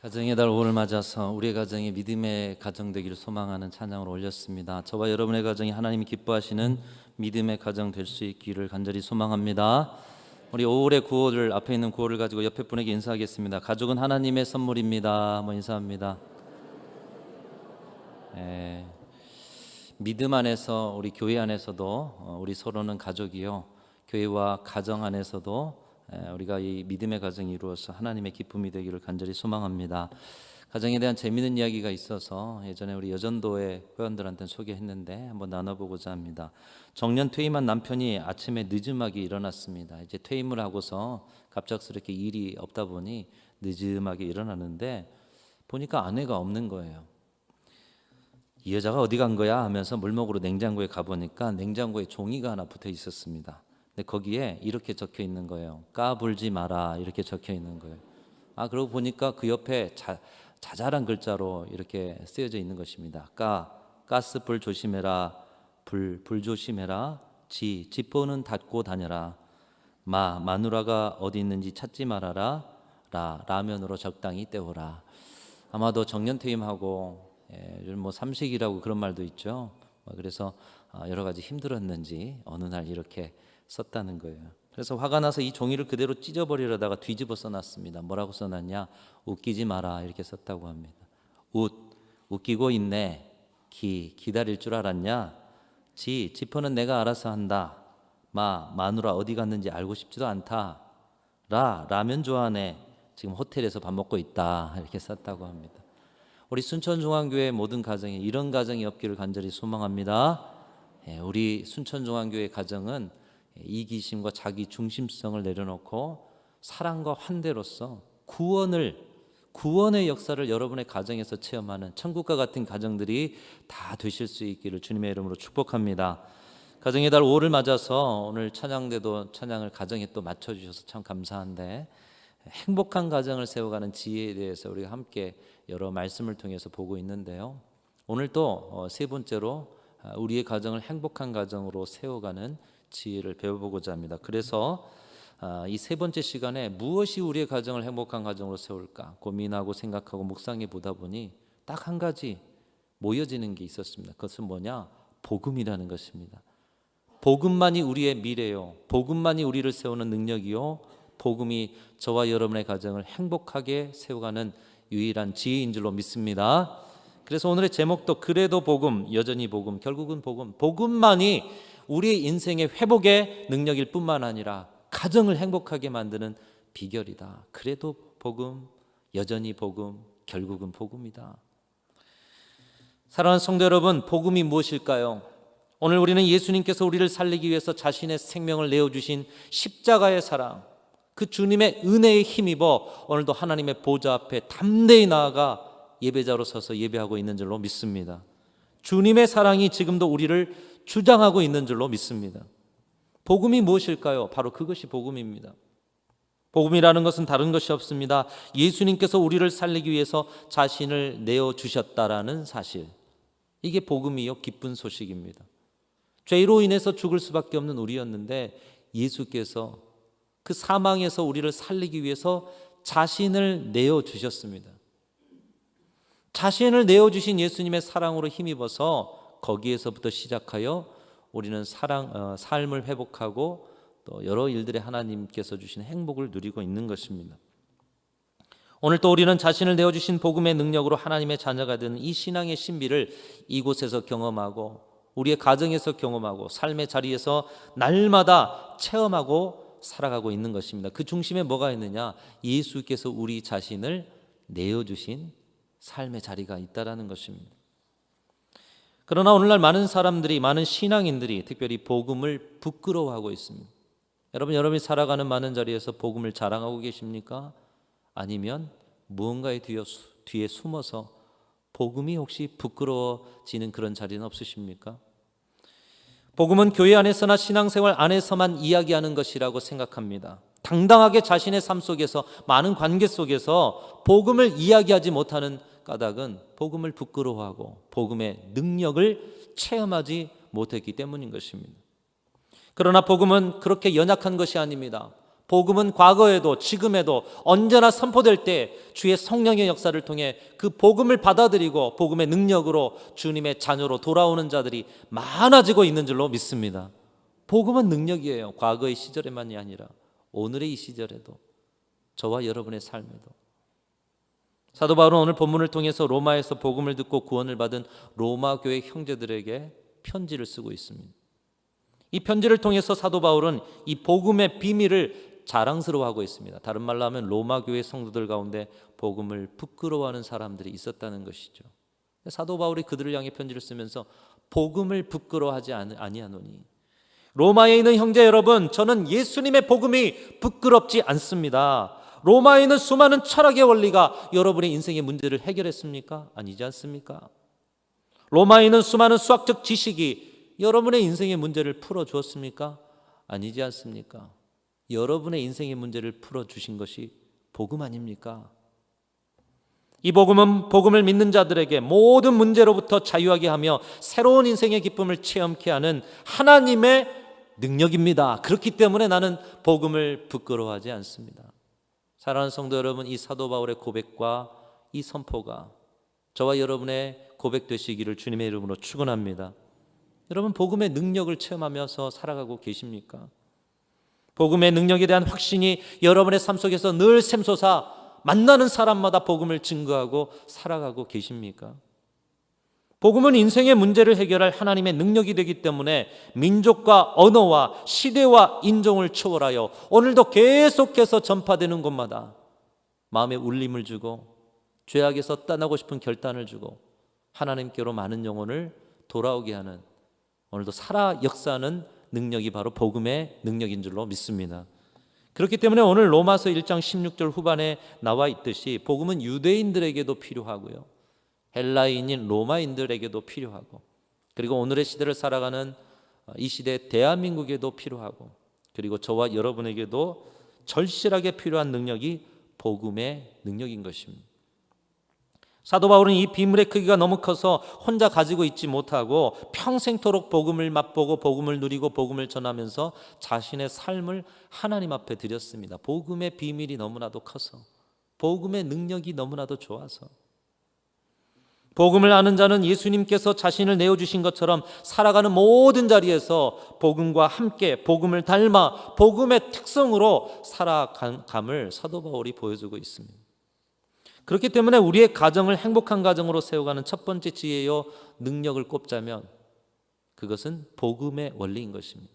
가정의 달 5를 맞아서 우리의 가정이 믿음의 가정 되기를 소망하는 찬양을 올렸습니다. 저와 여러분의 가정이 하나님이 기뻐하시는 믿음의 가정 될 수 있기를 간절히 소망합니다. 우리 5월의 구호를 앞에 있는 구호를 가지고 옆에 분에게 인사하겠습니다. 가족은 하나님의 선물입니다. 한번 인사합니다. 예, 믿음 안에서 우리 교회 안에서도 어, 우리 서로는 가족이요. 교회와 가정 안에서도 예, 우리가 이 믿음의 가정이 이루어서 하나님의 기쁨이 되기를 간절히 소망합니다. 가정에 대한 재미있는 이야기가 있어서 예전에 우리 여전도의 회원들한테 소개했는데 한번 나눠보고자 합니다. 정년 퇴임한 남편이 아침에 늦음하게 일어났습니다. 이제 퇴임을 하고서 갑작스럽게 일이 없다 보니 늦음하게 일어나는데 보니까 아내가 없는 거예요. 이 여자가 어디 간 거야 하면서 물먹으로 냉장고에 가보니까 냉장고에 종이가 하나 붙어 있었습니다. 근데 거기에 이렇게 적혀 있는 거예요. 까불지 마라 이렇게 적혀 있는 거예요. 아 그러고 보니까 그 옆에 자, 자잘한 글자로 이렇게 쓰여져 있는 것입니다. 까 가스 불 조심해라 불 불 조심해라 지 지퍼는 닫고 다녀라 마 마누라가 어디 있는지 찾지 말아라 라 라면으로 적당히 때워라 아마도 정년퇴임하고 예, 요즘 뭐 삼식이라고 그런 말도 있죠. 뭐 그래서 아, 여러 가지 힘들었는지 어느 날 이렇게 썼다는 거예요. 그래서 화가 나서 이 종이를 그대로 찢어버리려다가 뒤집어 써놨습니다. 뭐라고 써놨냐? 웃기지 마라 이렇게 썼다고 합니다. 웃 웃기고 있네. 기 기다릴 줄 알았냐? 지 지퍼는 내가 알아서 한다. 마 마누라 어디 갔는지 알고 싶지도 않다. 라 라면 좋아하네. 지금 호텔에서 밥 먹고 있다 이렇게 썼다고 합니다. 우리 순천중앙교회 모든 가정에 이런 가정이 없기를 간절히 소망합니다. 예, 우리 순천중앙교회 가정은 이기심과 자기 중심성을 내려놓고 사랑과 환대로서 구원을 구원의 역사를 여러분의 가정에서 체험하는 천국과 같은 가정들이 다 되실 수 있기를 주님의 이름으로 축복합니다. 가정의 달 5를 맞아서 오늘 찬양대도 찬양을 가정에 또 맞춰 주셔서 참 감사한데 행복한 가정을 세워가는 지혜에 대해서 우리가 함께 여러 말씀을 통해서 보고 있는데요. 오늘 또 세 번째로 아, 우리의 가정을 행복한 가정으로 세워가는 지혜를 배워보고자 합니다. 그래서 아, 이세 번째 시간에 무엇이 우리의 가정을 행복한 가정으로 세울까 고민하고 생각하고 묵상해 보다 보니 딱 한 가지 모여지는 게 있었습니다. 그것은 뭐냐? 복음이라는 것입니다. 복음만이 우리의 미래요. 복음만이 우리를 세우는 능력이요. 복음이 저와 여러분의 가정을 행복하게 세워가는 유일한 지혜인 줄로 믿습니다. 그래서 오늘의 제목도 그래도 복음, 여전히 복음, 결국은 복음. 복음만이 우리의 인생의 회복의 능력일 뿐만 아니라 가정을 행복하게 만드는 비결이다. 그래도 복음, 여전히 복음, 결국은 복음이다. 사랑하는 성도 여러분, 복음이 무엇일까요? 오늘 우리는 예수님께서 우리를 살리기 위해서 자신의 생명을 내어주신 십자가의 사랑, 그 주님의 은혜에 힘입어 오늘도 하나님의 보좌 앞에 담대히 나아가 예배자로 서서 예배하고 있는 줄로 믿습니다. 주님의 사랑이 지금도 우리를 주장하고 있는 줄로 믿습니다. 복음이 무엇일까요? 바로 그것이 복음입니다. 복음이라는 것은 다른 것이 없습니다. 예수님께서 우리를 살리기 위해서 자신을 내어 주셨다라는 사실. 이게 복음이요 기쁜 소식입니다. 죄로 인해서 죽을 수밖에 없는 우리였는데 예수께서 그 사망에서 우리를 살리기 위해서 자신을 내어 주셨습니다. 자신을 내어 주신 예수님의 사랑으로 힘입어서 거기에서부터 시작하여 우리는 사랑 어, 삶을 회복하고 또 여러 일들에 하나님께서 주신 행복을 누리고 있는 것입니다. 오늘 또 우리는 자신을 내어 주신 복음의 능력으로 하나님의 자녀가 되는 이 신앙의 신비를 이곳에서 경험하고 우리의 가정에서 경험하고 삶의 자리에서 날마다 체험하고 살아가고 있는 것입니다. 그 중심에 뭐가 있느냐? 예수께서 우리 자신을 내어 주신 삶의 자리가 있다라는 것입니다. 그러나 오늘날 많은 사람들이 많은 신앙인들이 특별히 복음을 부끄러워하고 있습니다. 여러분 여러분이 살아가는 많은 자리에서 복음을 자랑하고 계십니까? 아니면 무언가의 뒤에, 뒤에 숨어서 복음이 혹시 부끄러워지는 그런 자리는 없으십니까? 복음은 교회 안에서나 신앙생활 안에서만 이야기하는 것이라고 생각합니다. 당당하게 자신의 삶 속에서 많은 관계 속에서 복음을 이야기하지 못하는 까닭은 복음을 부끄러워하고 복음의 능력을 체험하지 못했기 때문인 것입니다. 그러나 복음은 그렇게 연약한 것이 아닙니다. 복음은 과거에도 지금에도 언제나 선포될 때 주의 성령의 역사를 통해 그 복음을 받아들이고 복음의 능력으로 주님의 자녀로 돌아오는 자들이 많아지고 있는 줄로 믿습니다. 복음은 능력이에요. 과거의 시절에만이 아니라 오늘의 이 시절에도 저와 여러분의 삶에도 사도 바울은 오늘 본문을 통해서 로마에서 복음을 듣고 구원을 받은 로마 교회 형제들에게 편지를 쓰고 있습니다. 이 편지를 통해서 사도 바울은 이 복음의 비밀을 자랑스러워하고 있습니다. 다른 말로 하면 로마 교회 성도들 가운데 복음을 부끄러워하는 사람들이 있었다는 것이죠. 사도 바울이 그들을 향해 편지를 쓰면서 복음을 부끄러워하지 아니- 아니하노니 로마에 있는 형제 여러분, 저는 예수님의 복음이 부끄럽지 않습니다. 로마에 있는 수많은 철학의 원리가 여러분의 인생의 문제를 해결했습니까? 아니지 않습니까? 로마에 있는 수많은 수학적 지식이 여러분의 인생의 문제를 풀어 주었습니까? 아니지 않습니까? 여러분의 인생의 문제를 풀어 주신 것이 복음 아닙니까? 이 복음은 복음을 믿는 자들에게 모든 문제로부터 자유하게 하며 새로운 인생의 기쁨을 체험케 하는 하나님의 능력입니다. 그렇기 때문에 나는 복음을 부끄러워하지 않습니다. 사랑하는 성도 여러분, 이 사도 바울의 고백과 이 선포가 저와 여러분의 고백 되시기를 주님의 이름으로 축원합니다. 여러분 복음의 능력을 체험하면서 살아가고 계십니까? 복음의 능력에 대한 확신이 여러분의 삶 속에서 늘 샘솟아 만나는 사람마다 복음을 증거하고 살아가고 계십니까? 복음은 인생의 문제를 해결할 하나님의 능력이 되기 때문에 민족과 언어와 시대와 인종을 초월하여 오늘도 계속해서 전파되는 곳마다 마음에 울림을 주고 죄악에서 떠나고 싶은 결단을 주고 하나님께로 많은 영혼을 돌아오게 하는 오늘도 살아 역사하는 능력이 바로 복음의 능력인 줄로 믿습니다. 그렇기 때문에 오늘 로마서 1장 16절 후반에 나와 있듯이 복음은 유대인들에게도 필요하고요. 헬라인인 로마인들에게도 필요하고 그리고 오늘의 시대를 살아가는 이 시대 대한민국에도 필요하고 그리고 저와 여러분에게도 절실하게 필요한 능력이 복음의 능력인 것입니다. 사도 바울은 이 비물의 크기가 너무 커서 혼자 가지고 있지 못하고 평생토록 복음을 맛보고 복음을 누리고 복음을 전하면서 자신의 삶을 하나님 앞에 드렸습니다. 복음의 비밀이 너무나도 커서 복음의 능력이 너무나도 좋아서 복음을 아는 자는 예수님께서 자신을 내어 주신 것처럼 살아가는 모든 자리에서 복음과 함께 복음을 닮아 복음의 특성으로 살아감을 사도 바울이 보여주고 있습니다. 그렇기 때문에 우리의 가정을 행복한 가정으로 세워가는 첫 번째 지혜요 능력을 꼽자면 그것은 복음의 원리인 것입니다.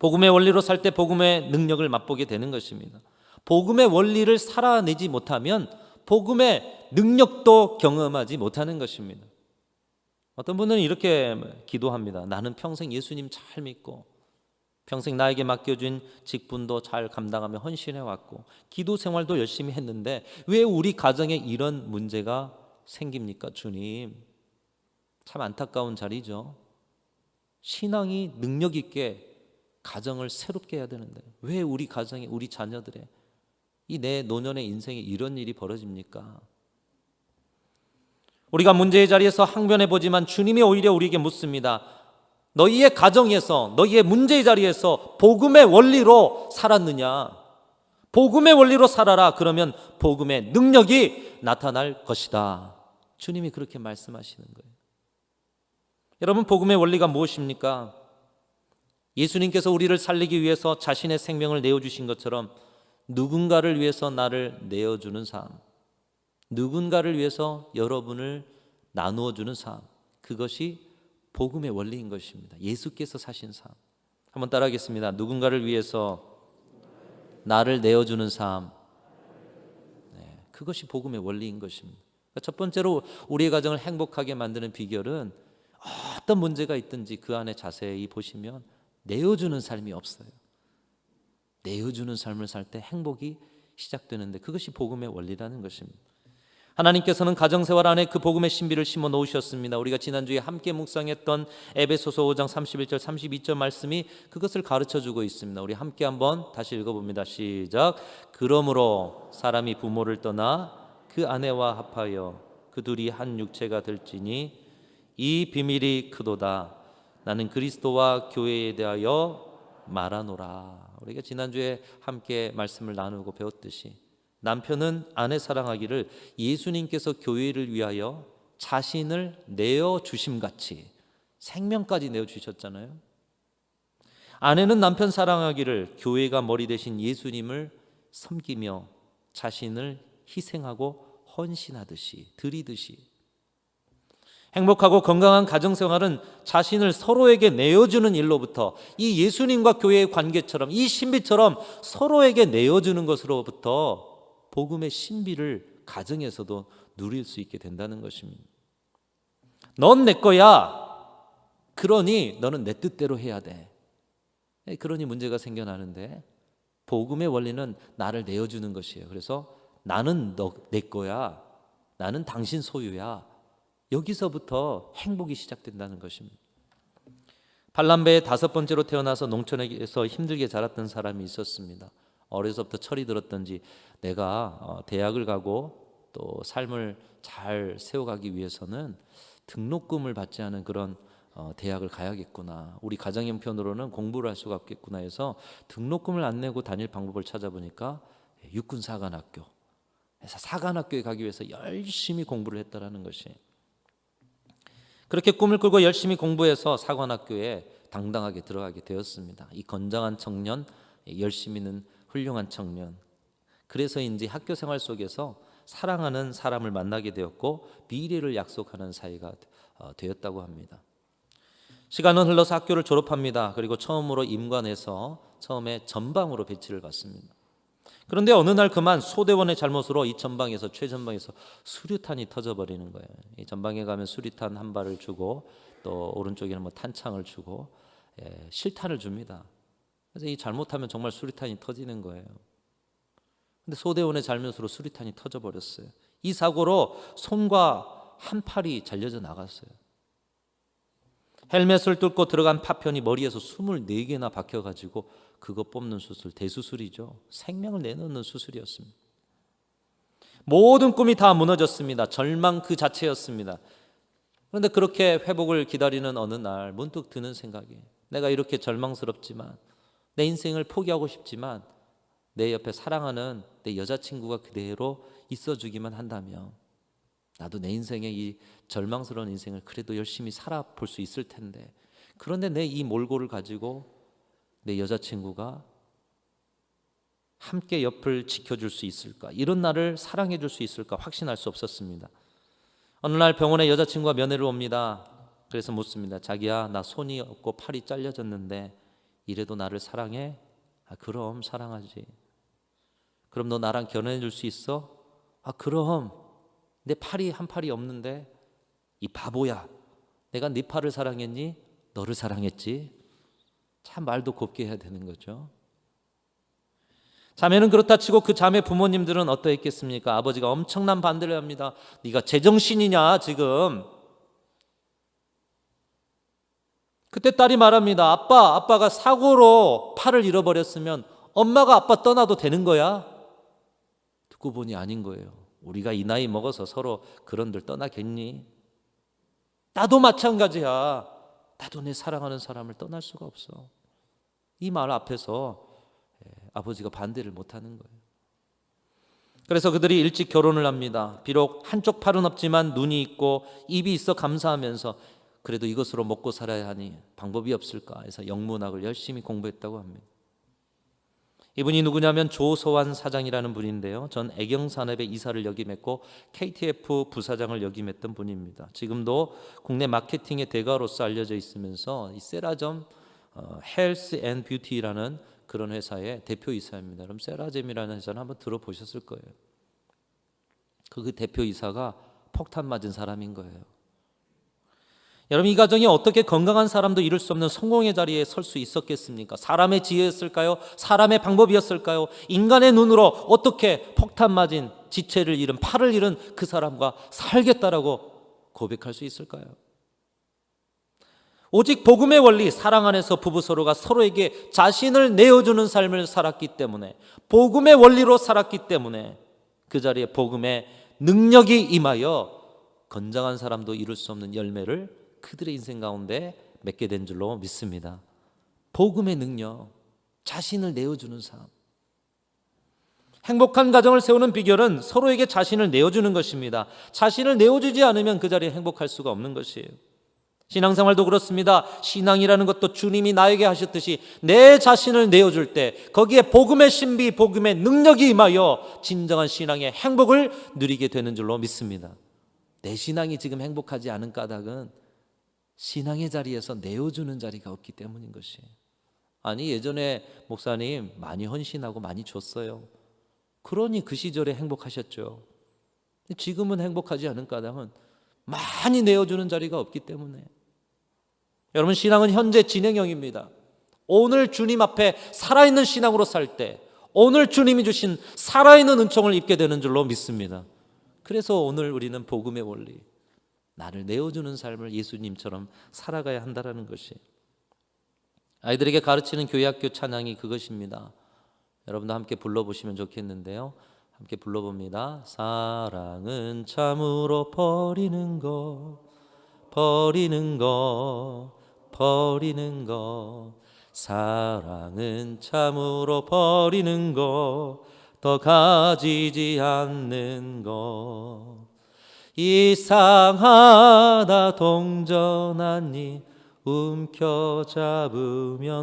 복음의 원리로 살 때 복음의 능력을 맛보게 되는 것입니다. 복음의 원리를 살아내지 못하면 복음의 능력도 경험하지 못하는 것입니다. 어떤 분은 이렇게 기도합니다. 나는 평생 예수님 잘 믿고 평생 나에게 맡겨준 직분도 잘 감당하며 헌신해 왔고 기도 생활도 열심히 했는데 왜 우리 가정에 이런 문제가 생깁니까, 주님? 참 안타까운 자리죠. 신앙이 능력 있게 가정을 새롭게 해야 되는데 왜 우리 가정에 우리 자녀들의 이 내 노년의 인생에 이런 일이 벌어집니까? 우리가 문제의 자리에서 항변해 보지만 주님이 오히려 우리에게 묻습니다. 너희의 가정에서 너희의 문제의 자리에서 복음의 원리로 살았느냐? 복음의 원리로 살아라. 그러면 복음의 능력이 나타날 것이다. 주님이 그렇게 말씀하시는 거예요. 여러분 복음의 원리가 무엇입니까? 예수님께서 우리를 살리기 위해서 자신의 생명을 내어 주신 것처럼 누군가를 위해서 나를 내어 주는 삶. 누군가를 위해서 여러분을 나누어 주는 삶. 그것이 복음의 원리인 것입니다. 예수께서 사신 삶. 한번 따라하겠습니다. 누군가를 위해서 나를 내어주는 삶. 네, 그것이 복음의 원리인 것입니다. 그러니까 첫 번째로 우리의 가정을 행복하게 만드는 비결은 어떤 문제가 있든지 그 안에 자세히 보시면 내어주는 삶이 없어요. 내어주는 삶을 살 때 행복이 시작되는데 그것이 복음의 원리라는 것입니다. 하나님께서는 가정 생활 안에 그 복음의 신비를 심어 놓으셨습니다. 우리가 지난주에 함께 묵상했던 에베소서 5장 31절 32절 말씀이 그것을 가르쳐 주고 있습니다. 우리 함께 한번 다시 읽어 봅니다. 시작. 그러므로 사람이 부모를 떠나 그 아내와 합하여 그 둘이 한 육체가 될지니 이 비밀이 크도다. 나는 그리스도와 교회에 대하여 말하노라. 우리가 지난주에 함께 말씀을 나누고 배웠듯이 남편은 아내 사랑하기를 예수님께서 교회를 위하여 자신을 내어 주심 같이 생명까지 내어 주셨잖아요. 아내는 남편 사랑하기를 교회가 머리 대신 예수님을 섬기며 자신을 희생하고 헌신하듯이 드리듯이 행복하고 건강한 가정 생활은 자신을 서로에게 내어주는 일로부터 이 예수님과 교회의 관계처럼 이 신비처럼 서로에게 내어주는 것으로부터 복음의 신비를 가정에서도 누릴 수 있게 된다는 것입니다. 넌 내 거야. 그러니 너는 내 뜻대로 해야 돼. 예, 그러니 문제가 생겨나는데 복음의 원리는 나를 내어주는 것이에요. 그래서 나는 너, 내 거야. 나는 당신 소유야. 여기서부터 행복이 시작된다는 것입니다. 발람베의 다섯 번째로 태어나서 농촌에서 힘들게 자랐던 사람이 있었습니다. 어려서부터 철이 들었던지 내가 어, 대학을 가고 또 삶을 잘 세워가기 위해서는 등록금을 받지 않은 그런 어, 대학을 가야겠구나. 우리 가정 형편으로는 공부를 할 수가 없겠구나 해서 등록금을 안 내고 다닐 방법을 찾아보니까 육군 사관학교. 그래서 사관학교에 가기 위해서 열심히 공부를 했다라는 것이. 그렇게 꿈을 꾸고 열심히 공부해서 사관학교에 당당하게 들어가게 되었습니다. 이 건장한 청년, 열심히는 훌륭한 청년. 그래서인지 학교 생활 속에서 사랑하는 사람을 만나게 되었고 미래를 약속하는 사이가 어, 되었다고 합니다. 시간은 흘러서 학교를 졸업합니다. 그리고 처음으로 임관에서 처음에 전방으로 배치를 받습니다. 그런데 어느 날 그만 소대원의 잘못으로 이 전방에서 최전방에서 수류탄이 터져버리는 거예요. 이 전방에 가면 수류탄 한 발을 주고 또 오른쪽에는 뭐 탄창을 주고 예, 실탄을 줍니다. 그래서 이 잘못하면 정말 수류탄이 터지는 거예요. 근데 소대원의 잘못으로 수류탄이 터져버렸어요. 이 사고로 손과 한 팔이 잘려져 나갔어요. 헬멧을 뚫고 들어간 파편이 머리에서 24개나 박혀가지고 그거 뽑는 수술, 대수술이죠. 생명을 내놓는 수술이었습니다. 모든 꿈이 다 무너졌습니다. 절망 그 자체였습니다. 그런데 그렇게 회복을 기다리는 어느 날 문득 드는 생각이 내가 이렇게 절망스럽지만 내 인생을 포기하고 싶지만 내 옆에 사랑하는 내 여자친구가 그대로 있어주기만 한다면 나도 내 인생의 이 절망스러운 인생을 그래도 열심히 살아볼 수 있을 텐데 그런데 내 이 몰골을 가지고 내 여자친구가 함께 옆을 지켜줄 수 있을까? 이런 나를 사랑해 줄 수 있을까? 확신할 수 없었습니다. 어느 날 병원에 여자친구가 면회를 옵니다. 그래서 묻습니다. 자기야, 나 손이 없고 팔이 잘려졌는데 이래도 나를 사랑해? 아, 그럼 사랑하지. 그럼 너 나랑 결혼해 줄 수 있어? 아, 그럼. 내 팔이 한 팔이 없는데 이 바보야. 내가 네 팔을 사랑했니? 너를 사랑했지. 참 말도 곱게 해야 되는 거죠. 자매는 그렇다 치고 그 자매 부모님들은 어떠했겠습니까? 아버지가 엄청난 반대를 합니다. 네가 제정신이냐 지금? 그때 딸이 말합니다. 아빠, 아빠가 사고로 팔을 잃어버렸으면 엄마가 아빠 떠나도 되는 거야? 듣고 보니 아닌 거예요. 우리가 이 나이 먹어서 서로 그런들 떠나겠니? 나도 마찬가지야. 나도 내 사랑하는 사람을 떠날 수가 없어. 이 말 앞에서 예, 아버지가 반대를 못 하는 거예요. 그래서 그들이 일찍 결혼을 합니다. 비록 한쪽 팔은 없지만 눈이 있고 입이 있어 감사하면서 그래도 이것으로 먹고 살아야 하니 방법이 없을까 해서 영문학을 열심히 공부했다고 합니다. 이분이 누구냐면 조소환 사장이라는 분인데요. 전 애경산업의 이사를 역임했고 KTF 부사장을 역임했던 분입니다. 지금도 국내 마케팅의 대가로서 알려져 있으면서 이 세라점 어, 헬스 앤 뷰티라는 그런 회사의 대표이사입니다. 그럼 세라젬이라는 회사는 한번 들어보셨을 거예요. 그, 그 대표이사가 폭탄 맞은 사람인 거예요. 여러분 이 가정이 어떻게 건강한 사람도 이룰 수 없는 성공의 자리에 설 수 있었겠습니까? 사람의 지혜였을까요? 사람의 방법이었을까요? 인간의 눈으로 어떻게 폭탄 맞은 지체를 잃은 팔을 잃은 그 사람과 살겠다라고 고백할 수 있을까요? 오직 복음의 원리 사랑 안에서 부부 서로가 서로에게 자신을 내어주는 삶을 살았기 때문에 복음의 원리로 살았기 때문에 그 자리에 복음의 능력이 임하여 건장한 사람도 이룰 수 없는 열매를 그들의 인생 가운데 맺게 된 줄로 믿습니다. 복음의 능력. 자신을 내어주는 삶. 행복한 가정을 세우는 비결은 서로에게 자신을 내어주는 것입니다. 자신을 내어주지 않으면 그 자리에 행복할 수가 없는 것이에요. 신앙생활도 그렇습니다. 신앙이라는 것도 주님이 나에게 하셨듯이 내 자신을 내어줄 때 거기에 복음의 신비, 복음의 능력이 임하여 진정한 신앙의 행복을 누리게 되는 줄로 믿습니다. 내 신앙이 지금 행복하지 않은 까닭은 신앙의 자리에서 내어주는 자리가 없기 때문인 것이에요. 아니 예전에 목사님 많이 헌신하고 많이 줬어요. 그러니 그 시절에 행복하셨죠. 지금은 행복하지 않은 까닭은 많이 내어주는 자리가 없기 때문에. 여러분 신앙은 현재 진행형입니다. 오늘 주님 앞에 살아있는 신앙으로 살 때, 오늘 주님이 주신 살아있는 은총을 입게 되는 줄로 믿습니다. 그래서 오늘 우리는 복음의 원리, 나를 내어주는 삶을 예수님처럼 살아가야 한다라는 것이 아이들에게 가르치는 교회학교 찬양이 그것입니다. 여러분도 함께 불러보시면 좋겠는데요. 함께 불러봅니다. 사랑은 참으로 버리는 것, 버리는 것, 버리는 것. 사랑은 참으로 버리는 것, 더 가지지 않는 것. 이상하다 동전하니 움켜잡으면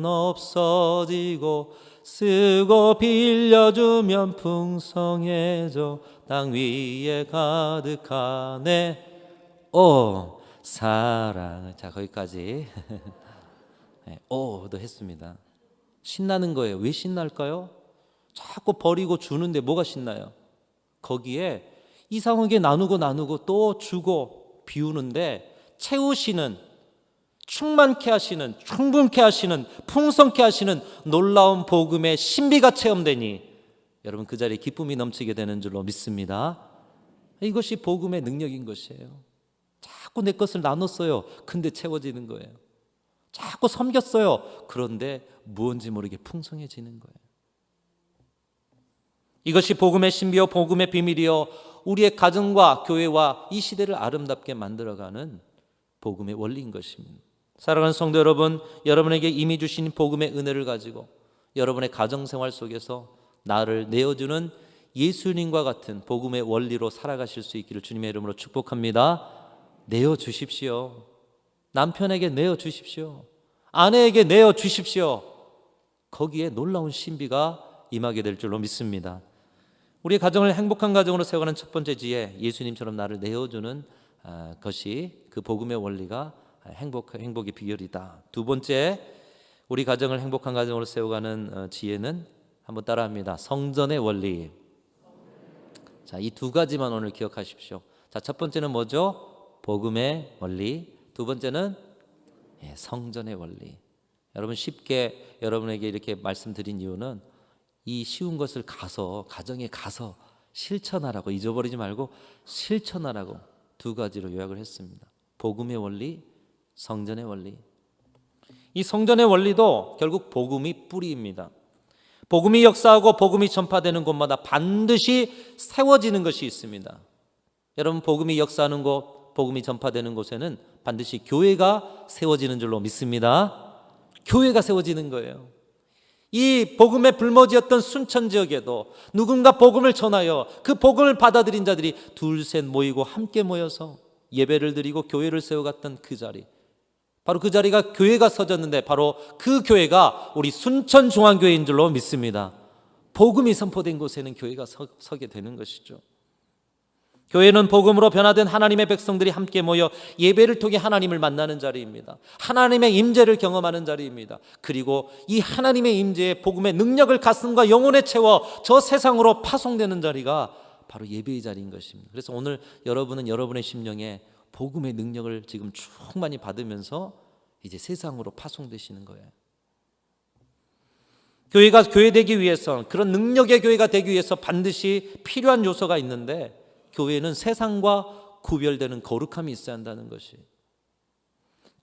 없어지고 쓰고 빌려주면 풍성해져 땅 위에 가득하네. 오 사랑. 자 거기까지. 네, 오도 했습니다. 신나는 거예요. 왜 신날까요? 자꾸 버리고 주는데 뭐가 신나요? 거기에 이상하게 나누고 나누고 또 주고 비우는데 채우시는 충만케 하시는 충분케 하시는 풍성케 하시는 놀라운 복음의 신비가 체험되니 여러분 그 자리에 기쁨이 넘치게 되는 줄로 믿습니다. 이것이 복음의 능력인 것이에요. 자꾸 내 것을 나눴어요. 근데 채워지는 거예요. 자꾸 섬겼어요. 그런데 무언지 모르게 풍성해지는 거예요. 이것이 복음의 신비요 복음의 비밀이요 우리의 가정과 교회와 이 시대를 아름답게 만들어가는 복음의 원리인 것입니다. 사랑하는 성도 여러분, 여러분에게 이미 주신 복음의 은혜를 가지고 여러분의 가정 생활 속에서 나를 내어주는 예수님과 같은 복음의 원리로 살아가실 수 있기를 주님의 이름으로 축복합니다. 내어 주십시오. 남편에게 내어 주십시오. 아내에게 내어 주십시오. 거기에 놀라운 신비가 임하게 될 줄로 믿습니다. 우리 가정을 행복한 가정으로 세워가는 첫 번째 지혜, 예수님처럼 나를 내어주는 아, 것이 그 복음의 원리가 행복 행복의 비결이다. 두 번째, 우리 가정을 행복한 가정으로 세워가는 어, 지혜는 한번 따라합니다. 성전의 원리. 자, 이 두 가지만 오늘 기억하십시오. 자, 첫 번째는 뭐죠? 복음의 원리. 두 번째는 예, 성전의 원리. 여러분 쉽게 여러분에게 이렇게 말씀드린 이유는 이 쉬운 것을 가서 가정에 가서 실천하라고 잊어버리지 말고 실천하라고 두 가지로 요약을 했습니다. 복음의 원리, 성전의 원리. 이 성전의 원리도 결국 복음이 뿌리입니다. 복음이 역사하고 복음이 전파되는 곳마다 반드시 세워지는 것이 있습니다. 여러분 복음이 역사하는 곳, 복음이 전파되는 곳에는 반드시 교회가 세워지는 줄로 믿습니다. 교회가 세워지는 거예요. 이 복음의 불모지였던 순천 지역에도 누군가 복음을 전하여 그 복음을 받아들인 자들이 둘셋 모이고 함께 모여서 예배를 드리고 교회를 세워갔던 그 자리. 바로 그 자리가 교회가 서졌는데 바로 그 교회가 우리 순천 중앙교회인 줄로 믿습니다. 복음이 선포된 곳에는 교회가 서, 서게 되는 것이죠. 교회는 복음으로 변화된 하나님의 백성들이 함께 모여 예배를 통해 하나님을 만나는 자리입니다. 하나님의 임재를 경험하는 자리입니다. 그리고 이 하나님의 임재의 복음의 능력을 가슴과 영혼에 채워 저 세상으로 파송되는 자리가 바로 예배의 자리인 것입니다. 그래서 오늘 여러분은 여러분의 심령에 복음의 능력을 지금 충만히 받으면서 이제 세상으로 파송되시는 거예요. 교회가 교회 되기 위해서 그런 능력의 교회가 되기 위해서 반드시 필요한 요소가 있는데 교회는 세상과 구별되는 거룩함이 있어야 한다는 것이.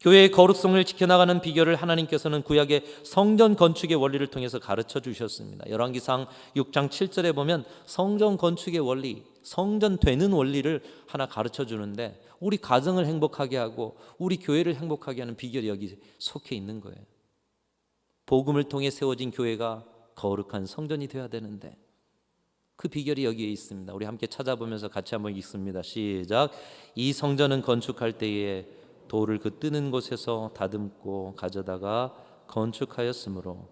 교회의 거룩성을 지켜나가는 비결을 하나님께서는 구약의 성전 건축의 원리를 통해서 가르쳐 주셨습니다. 열왕기상 6장 7절에 보면 성전 건축의 원리, 성전 되는 원리를 하나 가르쳐 주는데 우리 가정을 행복하게 하고 우리 교회를 행복하게 하는 비결이 여기 속해 있는 거예요. 복음을 통해 세워진 교회가 거룩한 성전이 되어야 되는데 그 비결이 여기에 있습니다. 우리 함께 찾아보면서 같이 한번 읽습니다. 시작. 이 성전은 건축할 때에 돌을 그 뜨는 곳에서 다듬고 가져다가 건축하였으므로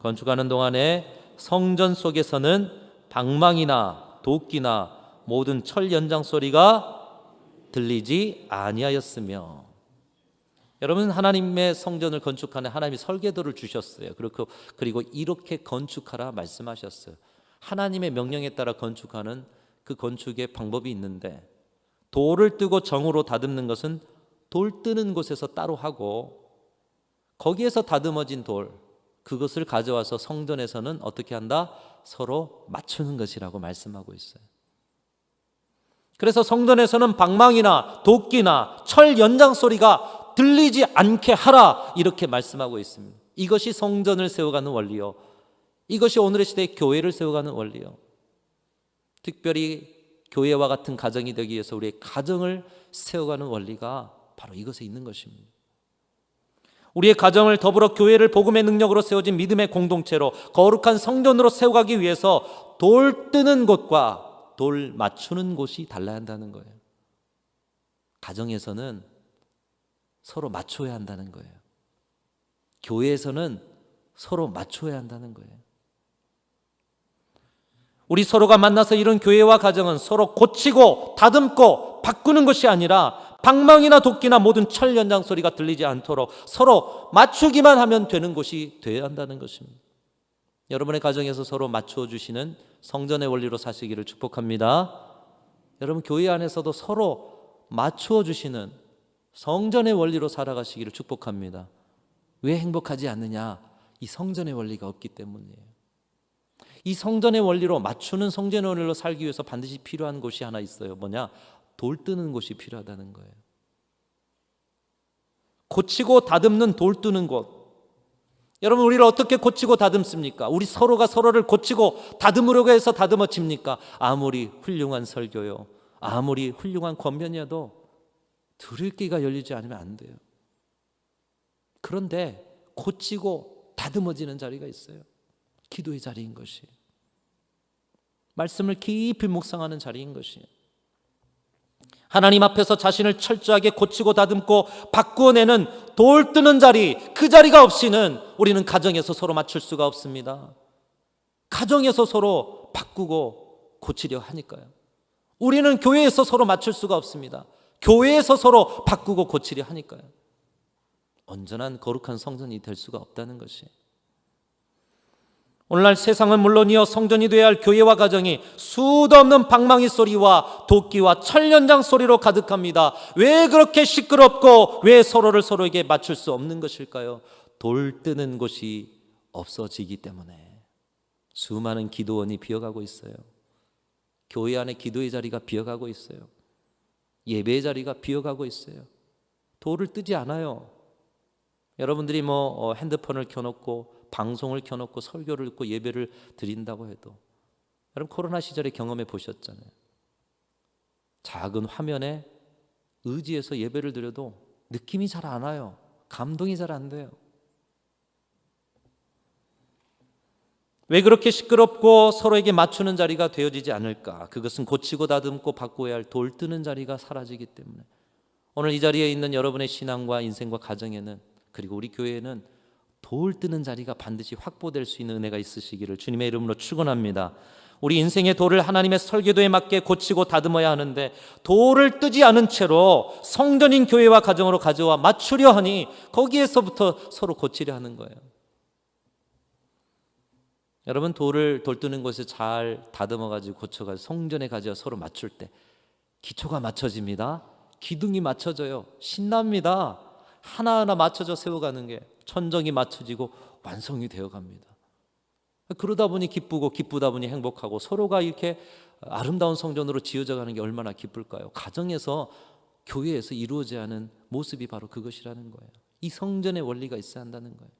건축하는 동안에 성전 속에서는 방망이나 도끼나 모든 철 연장 소리가 들리지 아니하였으며 여러분 하나님의 성전을 건축하는 하나님이 설계도를 주셨어요. 그리고 그리고 이렇게 건축하라 말씀하셨어요. 하나님의 명령에 따라 건축하는 그 건축의 방법이 있는데 돌을 뜨고 정으로 다듬는 것은 돌 뜨는 곳에서 따로 하고 거기에서 다듬어진 돌 그것을 가져와서 성전에서는 어떻게 한다? 서로 맞추는 것이라고 말씀하고 있어요. 그래서 성전에서는 방망이나 도끼나 철 연장 소리가 들리지 않게 하라 이렇게 말씀하고 있습니다. 이것이 성전을 세워가는 원리요. 이것이 오늘의 시대에 교회를 세워가는 원리요. 특별히 교회와 같은 가정이 되기 위해서 우리의 가정을 세워가는 원리가 바로 이것에 있는 것입니다. 우리의 가정을 더불어 교회를 복음의 능력으로 세워진 믿음의 공동체로 거룩한 성전으로 세워가기 위해서 돌 뜨는 곳과 돌 맞추는 곳이 달라야 한다는 거예요. 가정에서는 서로 맞춰야 한다는 거예요. 교회에서는 서로 맞춰야 한다는 거예요. 우리 서로가 만나서 이런 교회와 가정은 서로 고치고 다듬고 바꾸는 것이 아니라 방망이나 도끼나 모든 철 연장 소리가 들리지 않도록 서로 맞추기만 하면 되는 곳이 되어야 한다는 것입니다. 여러분의 가정에서 서로 맞추어 주시는 성전의 원리로 사시기를 축복합니다. 여러분 교회 안에서도 서로 맞추어 주시는 성전의 원리로 살아가시기를 축복합니다. 왜 행복하지 않느냐? 이 성전의 원리가 없기 때문이에요. 이 성전의 원리로 맞추는 성전의 원리로 살기 위해서 반드시 필요한 곳이 하나 있어요. 뭐냐? 돌 뜨는 곳이 필요하다는 거예요. 고치고 다듬는 돌 뜨는 곳. 여러분 우리를 어떻게 고치고 다듬습니까? 우리 서로가 서로를 고치고 다듬으려고 해서 다듬어집니까? 아무리 훌륭한 설교요. 아무리 훌륭한 권면이어도 들을 귀가 열리지 않으면 안 돼요. 그런데 고치고 다듬어지는 자리가 있어요. 기도의 자리인 것이. 말씀을 깊이 묵상하는 자리인 것이. 하나님 앞에서 자신을 철저하게 고치고 다듬고 바꾸어내는 돌 뜨는 자리, 그 자리가 없이는 우리는 가정에서 서로 맞출 수가 없습니다. 가정에서 서로 바꾸고 고치려 하니까요. 우리는 교회에서 서로 맞출 수가 없습니다. 교회에서 서로 바꾸고 고치려 하니까요. 온전한 거룩한 성전이 될 수가 없다는 것이. 오늘날 세상은 물론이어 성전이 되어야 할 교회와 가정이 수도 없는 방망이 소리와 도끼와 철연장 소리로 가득합니다. 왜 그렇게 시끄럽고 왜 서로를 서로에게 맞출 수 없는 것일까요? 돌 뜨는 곳이 없어지기 때문에 수많은 기도원이 비어가고 있어요. 교회 안에 기도의 자리가 비어가고 있어요. 예배의 자리가 비어가고 있어요. 돌을 뜨지 않아요. 여러분들이 뭐 어, 핸드폰을 켜놓고 방송을 켜놓고 설교를 듣고 예배를 드린다고 해도 여러분 코로나 시절에 경험해 보셨잖아요. 작은 화면에 의지해서 예배를 드려도 느낌이 잘 안 와요. 감동이 잘 안 돼요. 왜 그렇게 시끄럽고 서로에게 맞추는 자리가 되어지지 않을까? 그것은 고치고 다듬고 바꾸어야 할 돌 뜨는 자리가 사라지기 때문에 오늘 이 자리에 있는 여러분의 신앙과 인생과 가정에는 그리고 우리 교회에는 돌 뜨는 자리가 반드시 확보될 수 있는 은혜가 있으시기를 주님의 이름으로 축원합니다. 우리 인생의 돌을 하나님의 설계도에 맞게 고치고 다듬어야 하는데 돌을 뜨지 않은 채로 성전인 교회와 가정으로 가져와 맞추려 하니 거기에서부터 서로 고치려 하는 거예요. 여러분 돌을 돌 뜨는 곳에 잘 다듬어 가지고 고쳐 가지고 성전에 가져와 서로 맞출 때 기초가 맞춰집니다. 기둥이 맞춰져요. 신납니다. 하나하나 맞춰져 세워가는 게 천정이 맞춰지고 완성이 되어 갑니다. 그러다 보니 기쁘고 기쁘다 보니 행복하고 서로가 이렇게 아름다운 성전으로 지어져 가는 게 얼마나 기쁠까요? 가정에서 교회에서 이루어져야 하는 모습이 바로 그것이라는 거예요. 이 성전의 원리가 있어야 한다는 거예요.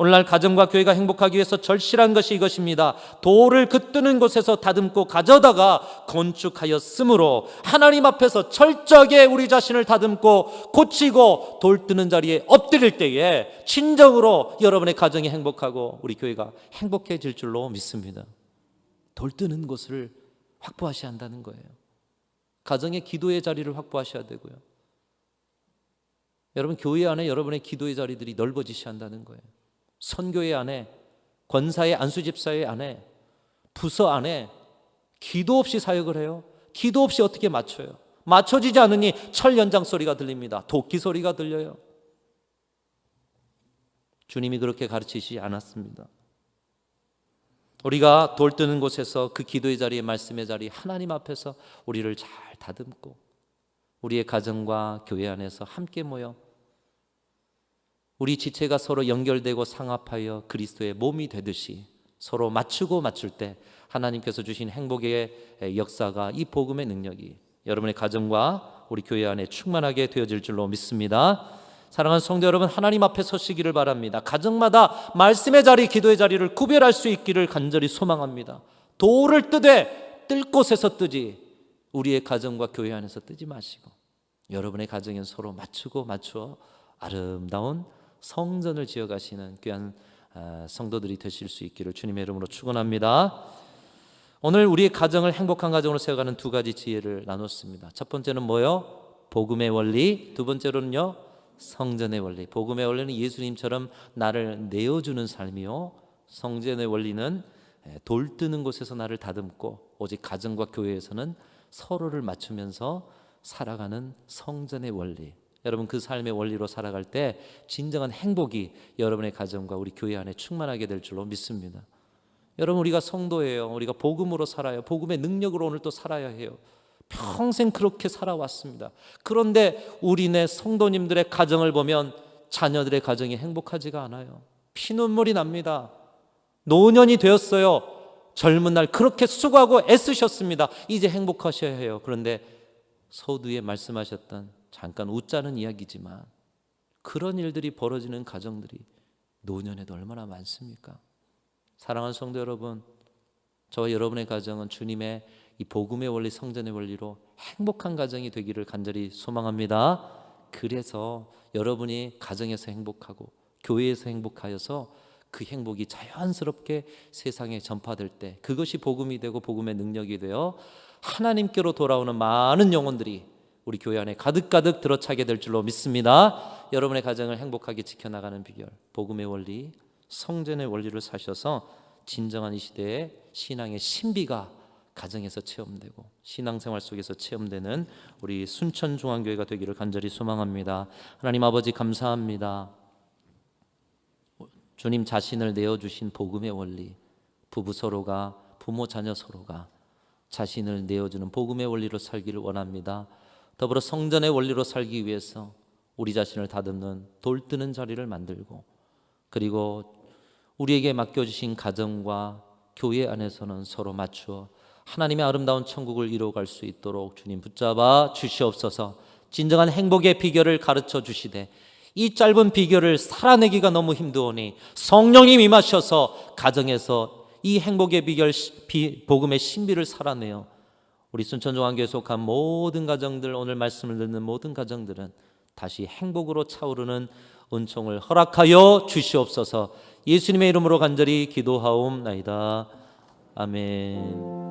오늘날 가정과 교회가 행복하기 위해서 절실한 것이 이것입니다. 돌을 그 뜨는 곳에서 다듬고 가져다가 건축하였으므로 하나님 앞에서 철저하게 우리 자신을 다듬고 고치고 돌 뜨는 자리에 엎드릴 때에 진정으로 여러분의 가정이 행복하고 우리 교회가 행복해질 줄로 믿습니다. 돌 뜨는 곳을 확보하셔야 한다는 거예요. 가정의 기도의 자리를 확보하셔야 되고요. 여러분 교회 안에 여러분의 기도의 자리들이 넓어지셔야 한다는 거예요. 선교회 안에 권사의 안수집사회 안에 부서 안에 기도 없이 사역을 해요. 기도 없이 어떻게 맞춰요? 맞춰지지 않으니 철 연장 소리가 들립니다. 도끼 소리가 들려요. 주님이 그렇게 가르치시지 않았습니다. 우리가 돌 뜨는 곳에서 그 기도의 자리에 말씀의 자리 하나님 앞에서 우리를 잘 다듬고 우리의 가정과 교회 안에서 함께 모여 우리 지체가 서로 연결되고 상합하여 그리스도의 몸이 되듯이 서로 맞추고 맞출 때 하나님께서 주신 행복의 역사가 이 복음의 능력이 여러분의 가정과 우리 교회 안에 충만하게 되어질 줄로 믿습니다. 사랑하는 성도 여러분, 하나님 앞에 서시기를 바랍니다. 가정마다 말씀의 자리, 기도의 자리를 구별할 수 있기를 간절히 소망합니다. 돌을 뜨되 뜰 곳에서 뜨지 우리의 가정과 교회 안에서 뜨지 마시고 여러분의 가정엔 서로 맞추고 맞추어 아름다운 성전을 지어 가시는 귀한 아, 성도들이 되실 수 있기를 주님의 이름으로 축원합니다. 오늘 우리의 가정을 행복한 가정으로 세워가는 두 가지 지혜를 나눴습니다. 첫 번째는 뭐요? 복음의 원리. 두 번째로는요. 성전의 원리. 복음의 원리는 예수님처럼 나를 내어주는 삶이요. 성전의 원리는 예, 돌 뜨는 곳에서 나를 다듬고 오직 가정과 교회에서는 서로를 맞추면서 살아가는 성전의 원리. 여러분 그 삶의 원리로 살아갈 때 진정한 행복이 여러분의 가정과 우리 교회 안에 충만하게 될 줄로 믿습니다. 여러분 우리가 성도예요. 우리가 복음으로 살아요. 복음의 능력으로 오늘 또 살아야 해요. 평생 그렇게 살아왔습니다. 그런데 우리네 성도님들의 가정을 보면 자녀들의 가정이 행복하지가 않아요. 피눈물이 납니다. 노년이 되었어요. 젊은 날 그렇게 수고하고 애쓰셨습니다. 이제 행복하셔야 해요. 그런데 서두에 말씀하셨던 잠깐 웃자는 이야기지만 그런 일들이 벌어지는 가정들이 노년에도 얼마나 많습니까? 사랑하는 성도 여러분, 저와 여러분의 가정은 주님의 이 복음의 원리, 성전의 원리로 행복한 가정이 되기를 간절히 소망합니다. 그래서 여러분이 가정에서 행복하고 교회에서 행복하여서 그 행복이 자연스럽게 세상에 전파될 때 그것이 복음이 되고 복음의 능력이 되어 하나님께로 돌아오는 많은 영혼들이 우리 교회 안에 가득가득 들어차게 될 줄로 믿습니다. 여러분의 가정을 행복하게 지켜나가는 비결, 복음의 원리, 성전의 원리를 사셔서 진정한 이 시대의 신앙의 신비가 가정에서 체험되고 신앙생활 속에서 체험되는 우리 순천 중앙교회가 되기를 간절히 소망합니다. 하나님 아버지 감사합니다. 주님 자신을 내어 주신 복음의 원리, 부부 서로가 부모 자녀 서로가 자신을 내어 주는 복음의 원리로 살기를 원합니다. 더불어 성전의 원리로 살기 위해서 우리 자신을 다듬는 돌뜨는 자리를 만들고 그리고 우리에게 맡겨주신 가정과 교회 안에서는 서로 맞추어 하나님의 아름다운 천국을 이루어갈 수 있도록 주님 붙잡아 주시옵소서. 진정한 행복의 비결을 가르쳐 주시되 이 짧은 비결을 살아내기가 너무 힘드오니 성령님 임하셔서 가정에서 이 행복의 비결 비, 복음의 신비를 살아내어 우리 순천중앙교회 속한 모든 가정들 오늘 말씀을 듣는 모든 가정들은 다시 행복으로 차오르는 은총을 허락하여 주시옵소서. 예수님의 이름으로 간절히 기도하옵나이다. 아멘